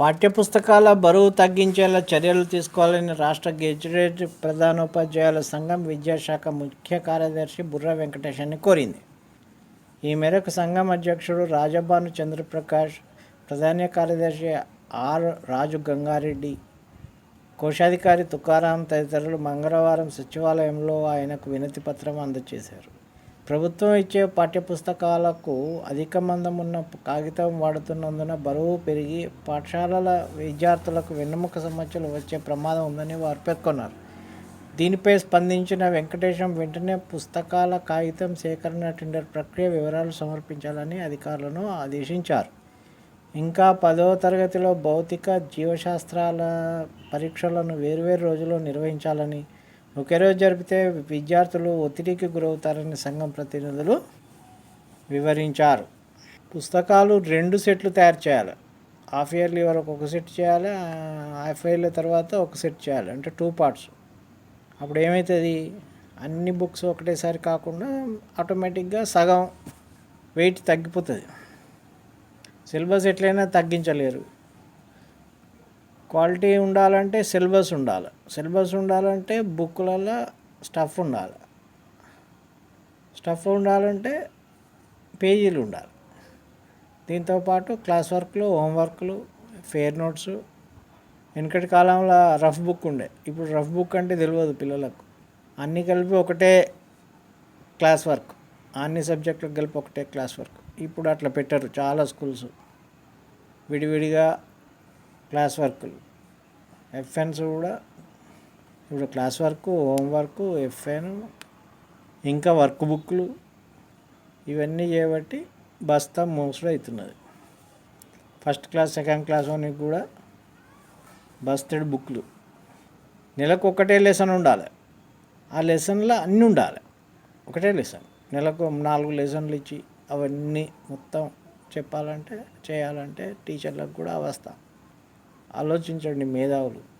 పాఠ్యపుస్తకాల బరువు తగ్గించేలా చర్యలు తీసుకోవాలని రాష్ట్ర గెజిటెడ్ ప్రధానోపాధ్యాయుల సంఘం విద్యాశాఖ ముఖ్య కార్యదర్శి బుర్ర వెంకటేశాన్ని కోరింది. ఈ మేరకు సంఘం అధ్యక్షుడు రాజభాను చంద్రప్రకాష్ ప్రధాన కార్యదర్శి ఆర్ రాజు గంగారెడ్డి కోశాధికారి తుకారాం తదితరులు మంగళవారం సచివాలయంలో ఆయనకు వినతి పత్రం అందజేశారు. ప్రభుత్వం ఇచ్చే పాఠ్యపుస్తకాలకు అధిక మందం ఉన్న కాగితం వాడుతున్నందున బరువు పెరిగి పాఠశాలల విద్యార్థులకు వెన్నెముక సమస్యలు వచ్చే ప్రమాదం ఉందని వారు పేర్కొన్నారు. దీనిపై స్పందించిన వెంకటేశం వెంటనే పుస్తకాల కాగితం సేకరణ టెండర్ ప్రక్రియ వివరాలు సమర్పించాలని అధికారులను ఆదేశించారు. ఇంకా పదవ తరగతిలో భౌతిక జీవశాస్త్రాల పరీక్షలను వేర్వేరు రోజుల్లో నిర్వహించాలని ఒకే రోజు జరిపితే విద్యార్థులు ఒత్తిడికి గురవుతారని సంఘం ప్రతినిధులు వివరించారు. పుస్తకాలు రెండు సెట్లు తయారు చేయాలి. హాఫ్ ఇయర్లీ వరకు ఒక సెట్ చేయాలి హాఫ్ ఇయర్లీ తర్వాత ఒక సెట్ చేయాలి అంటే టూ పార్ట్స్. అప్పుడు ఏమవుతుంది అన్ని బుక్స్ ఒకటేసారి కాకుండా ఆటోమేటిక్గా సగం వెయిట్ తగ్గిపోతుంది. సిలబస్ ఎట్లయినా తగ్గించలేరు. క్వాలిటీ ఉండాలంటే సిలబస్ ఉండాలి. సిలబస్ ఉండాలంటే బుక్లలో స్టఫ్ ఉండాలి. స్టఫ్ ఉండాలంటే పేజీలు ఉండాలి. దీంతోపాటు క్లాస్ వర్క్లు హోంవర్క్లు ఫేర్ నోట్స్. వెనకటి కాలంలో రఫ్ బుక్ ఉండే. ఇప్పుడు రఫ్ బుక్ అంటే తెలియదు పిల్లలకు. అన్నీ కలిపి ఒకటే క్లాస్ వర్క్. అన్ని సబ్జెక్టులకు కలిపి ఒకటే క్లాస్ వర్క్. ఇప్పుడు అట్లా పెట్టరు. చాలా స్కూల్స్. విడివిడిగా క్లాస్ వర్కులు. ఎఫ్ఎన్స్ కూడా ఇప్పుడు క్లాస్ వర్క్ హోంవర్క్ ఎఫ్ఎన్ ఇంకా వర్క్ బుక్లు ఇవన్నీ చేయబట్టి బస్తా మోస్ట్ అవుతున్నది ఫస్ట్ క్లాస్ సెకండ్ క్లాస్ వానికి కూడా బస్తెడ్ బుక్లు. నెలకు ఒకటే లెసన్ ఉండాలి. ఆ లెసన్లో అన్నీ ఉండాలి. ఒకటే లెసన్. నెలకు నాలుగు లెసన్లు ఇచ్చి అవన్నీ మొత్తం చెప్పాలంటే చేయాలంటే టీచర్లకు కూడా అవస్థ. ఆలోచించండి మేధావులు.